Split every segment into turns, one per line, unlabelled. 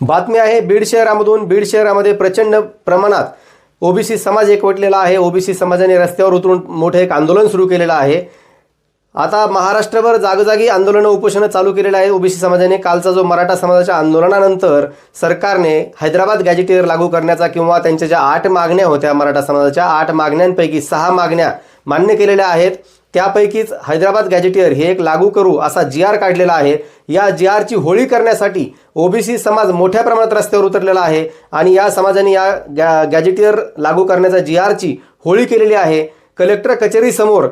बातमी आहे बीड शहरामधून. बीड शहरामध्ये प्रचंड प्रमाणात ओबीसी समाज एकवटलेला आहे. ओबीसी समाजाने रस्त्यावर उतरून मोठं एक आंदोलन सुरू केलेलं आहे. आता महाराष्ट्रभर जागोजागी आंदोलनं उपोषणं चालू केलेलं आहे. ओबीसी समाजाने कालचा जो मराठा समाजाच्या आंदोलनानंतर सरकारने हैदराबाद गॅजेटियर लागू करण्याचा किंवा त्यांच्या ज्या आठ मागण्या होत्या मराठा समाजाच्या आठ मागण्यांपैकी सहा मागण्या मान्य केलेल्या आहेत. त्यापैकीच हैदराबाद गॅजेटियर हे एक लागू करू असा जी आर काढलेला आहे. या जी आरची होळी करण्यासाठी ओबीसी समाज मोठ्या प्रमाणात रस्त्यावर उतरलेला आहे आणि या समाजाने या गॅ गॅजेटियर लागू करण्याचा जी आरची होळी केलेली आहे. कलेक्टर कचेरीसमोर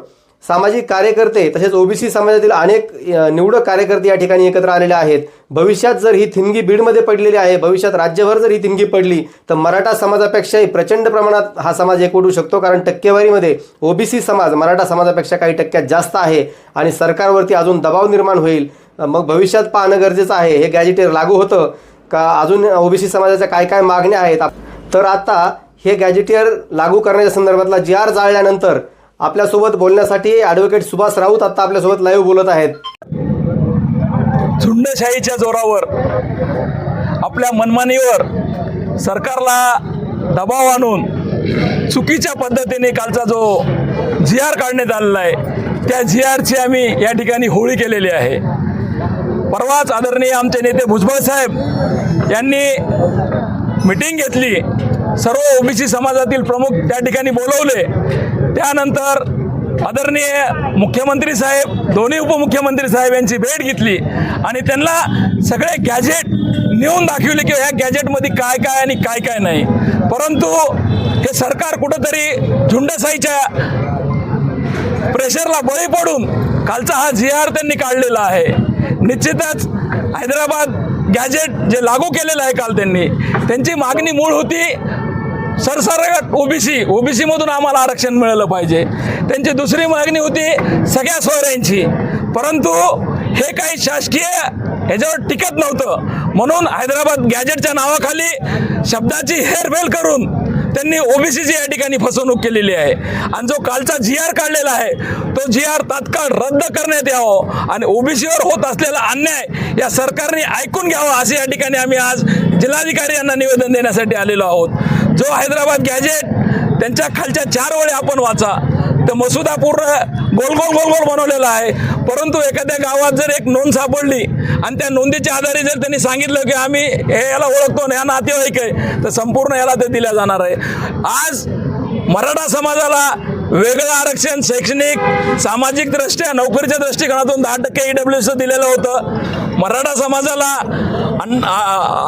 सामाजिक कार्यकर्ते तसेच ओबीसी समाजातील अनेक निवडक कार्यकर्ते या ठिकाणी एकत्र आलेले आहेत. भविष्यात जर ही थिणगी बीडमध्ये पडलेली आहे भविष्यात राज्यभर जर ही थिणगी पडली तर मराठा समाजापेक्षाही प्रचंड प्रमाणात हा समाज एकवटू शकतो. कारण टक्केवारीमध्ये ओबीसी समाज मराठा समाजापेक्षा काही टक्क्यात जास्त आहे आणि सरकारवरती अजून दबाव निर्माण होईल. मग भविष्यात पाहणं गरजेचं आहे. हे गॅजेटेर लागू होतं का? अजून ओबीसी समाजाच्या काय काय मागण्या आहेत? तर आता हे गॅजेटियर लागू करण्याच्या संदर्भातला जी आर जाळल्यानंतर आपल्यासोबत बोलण्यासाठी ॲडव्होकेट सुभाष राऊत आता आपल्यासोबत लाईव्ह बोलत आहेत.
झुंडशाहीच्या जोरावर आपल्या मनमानीवर सरकारला दबाव आणून चुकीच्या पद्धतीने कालचा जो जी आर काढण्यात आलेला आहे त्या जी आरची आम्ही या ठिकाणी होळी केलेली आहे. परवाच आदरणीय आमचे नेते भुजबळ साहेब यांनी मिटिंग घेतली. सर्व ओबीसी समाजातील प्रमुख त्या ठिकाणी बोलवले. त्यानंतर आदरणीय मुख्यमंत्री साहेब दोन्ही उपमुख्यमंत्री साहेब यांची भेट घेतली आणि त्यांना सगळे गॅजेट नेऊन दाखवले की ह्या गॅजेटमध्ये काय काय आणि काय काय नाही. परंतु हे सरकार कुठंतरी झुंडसाईच्या प्रेशरला बळी पडून कालचा हा जी आर त्यांनी काढलेला आहे. निश्चितच हैदराबाद गॅजेट जे लागू केलेलं आहे काल त्यांनी त्यांची मागणी मूळ होती सरसरगट ओबीसी ओबीसी मधून आम्हाला आरक्षण मिळालं पाहिजे. त्यांची दुसरी मागणी होती सगळ्या सोयऱ्यांची. परंतु हे काही शासकीय ह्याच्यावर टिकत नव्हतं. म्हणून हैदराबाद गॅजेटच्या नावाखाली शब्दाची हेरफेर करून त्यांनी ओबीसीची या ठिकाणी फसवणूक केलेली आहे. आणि जो कालचा जी आर काढलेला आहे तो जी आर तात्काळ रद्द करण्यात यावं आणि ओबीसीवर होत असलेला अन्याय या सरकारने ऐकून घ्यावा असे या ठिकाणी आम्ही आज जिल्हाधिकारी यांना निवेदन देण्यासाठी आलेलो आहोत. जो हैदराबाद गॅजेट त्यांच्या खालच्या चार वेळे आपण वाचा. तर मसुदा पूर्ण गोलगोल गोलगोल बनवलेला आहे. परंतु एखाद्या गावात जर एक नोंद सापडली आणि त्या नोंदीच्या आधारे जर त्यांनी सांगितलं की आम्ही हे याला ओळखतो ना या नातेवाईक आहे तर संपूर्ण याला ते दिल्या जाणार आहे. आज मराठा समाजाला वेगळं आरक्षण शैक्षणिक सामाजिक दृष्ट्या नोकरीच्या दृष्टिकोनातून दहा टक्के ई डब्ल्यू दिलेलं होतं. मराठा समाजाला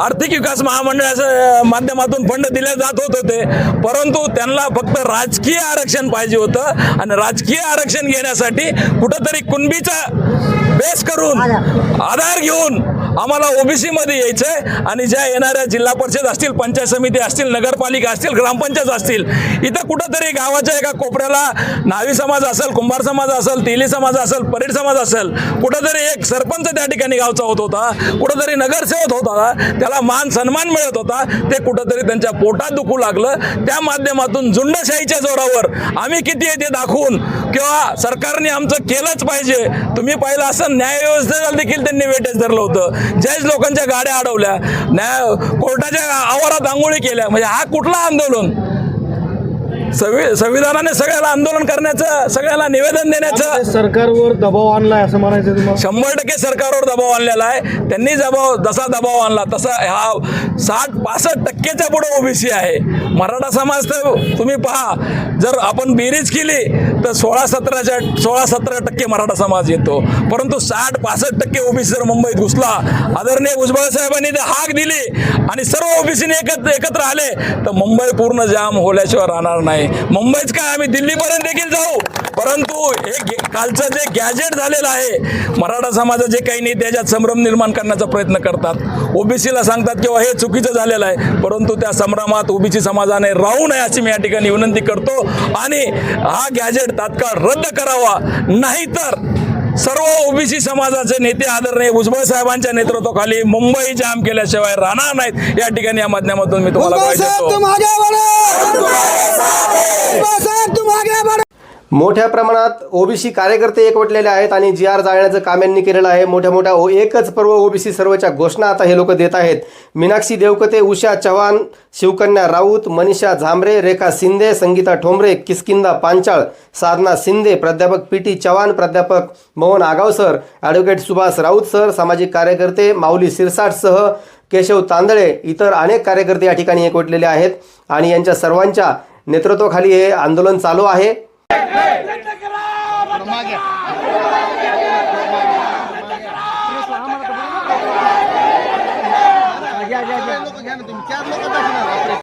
आर्थिक विकास महामंडळाच्या माध्यमातून फंड दिले जात होत होते. परंतु त्यांना फक्त राजकीय आरक्षण पाहिजे होतं आणि राजकीय आरक्षण घेण्यासाठी कुठंतरी कुणबीचा बेस करून आधार घेऊन आम्हाला ओबीसीमध्ये यायचं आहे आणि ज्या येणाऱ्या जिल्हा परिषद असतील पंचायत समिती असतील नगरपालिका असतील ग्रामपंचायत असतील इथं कुठंतरी गावाच्या एका कोपऱ्याला नावी समाज असेल कुंभार समाज असेल तेली समाज असेल परेड समाज असेल कुठंतरी एक सरपंच त्या ठिकाणी गावचा होत होता कुठंतरी नगरसेवक होत होता त्याला मान सन्मान मिळत होता ते कुठंतरी त्यांच्या पोटात दुखू लागलं. त्या माध्यमातून झुंडशाहीच्या जोरावर आम्ही किती आहे ते दाखवून किंवा सरकारने आमचं केलंच पाहिजे. तुम्ही पाहिलं असं न्याय व्यवस्थेला देखील त्यांनी वेटेज धरलं होतं. ज्याच लोकांच्या गाड्या अडवल्या. न्याय कोर्टाच्या आवारात आंघोळी केल्या. म्हणजे हा कुठला आंदोलन? संवि संविधानाने सगळ्याला आंदोलन करण्याचं सगळ्याला निवेदन देण्याचं.
सरकारवर दबाव आणलाय असं म्हणायचं तुम्हाला?
शंभर टक्के सरकारवर दबाव आणलेला आहे. त्यांनी दबाव जसा दबाव आणला तसा हा साठ पासष्ट टक्केच्या पुढे ओबीसी आहे. मराठा समाज तर तुम्ही पहा जर आपण बेरीज केली तर सोळा सतराच्या सोळा सतरा टक्के मराठा समाज येतो. परंतु साठ पासष्ट टक्के ओबीसी जर मुंबईत घुसला आदरणीय भुजबळ साहेबांनी ते हाक दिली आणि सर्व ओबीसीने एकत्र एकत्र आले तर मुंबई पूर्ण जाम होल्याशिवाय राहणार नाही. मुंबईच काय आम्ही दिल्लीपर्यंत देखील जाऊ. परंतु हे कालचं जे गॅजेट झालेलं आहे मराठा समाजाचे काही नेते त्याच्यात संभ्रम निर्माण करण्याचा प्रयत्न करतात. ओबीसीला सांगतात किंवा हे चुकीचं झालेलं आहे. परंतु त्या संभ्रमात ओबीसी समाजाने राहू नये अशी मी या ठिकाणी विनंती करतो. आणि हा गॅजेट तात्काळ रद्द करावा. नाहीतर सर्व ओबीसी समाजाचे नेते आदरणीय भुजबळ साहेबांच्या नेतृत्वाखाली मुंबई जाम केल्याशिवाय राहणार नाहीत. या ठिकाणी या माध्यमातून मी तुम्हाला
मोठ्या प्रमाणात ओबीसी कार्यकर्ते एकवटलेले आहेत आणि जी आर जाळण्याचं काम यांनी केलेलं आहे. मोठ्या मोठ्या ओ एकच पर्व ओबीसी सर्वच्या घोषणा आता हे लोक देत आहेत. मीनाक्षी देवकते उषा चव्हाण शिवकन्या राऊत मनीषा झांबरे रेखा शिंदे संगीता ठोंबरे किस्किंदा पांचाळ साधना शिंदे प्राध्यापक पी टी चव्हाण प्राध्यापक मोहन आगावसर ॲडव्होकेट सुभाष राऊत सर सामाजिक कार्यकर्ते माऊली सिरसाटसह केशव तांदळे इतर अनेक कार्यकर्ते या ठिकाणी एकवटलेले आहेत. आणि यांच्या सर्वांच्या नेतृत्वाखाली हे आंदोलन चालू आहे. चार लोक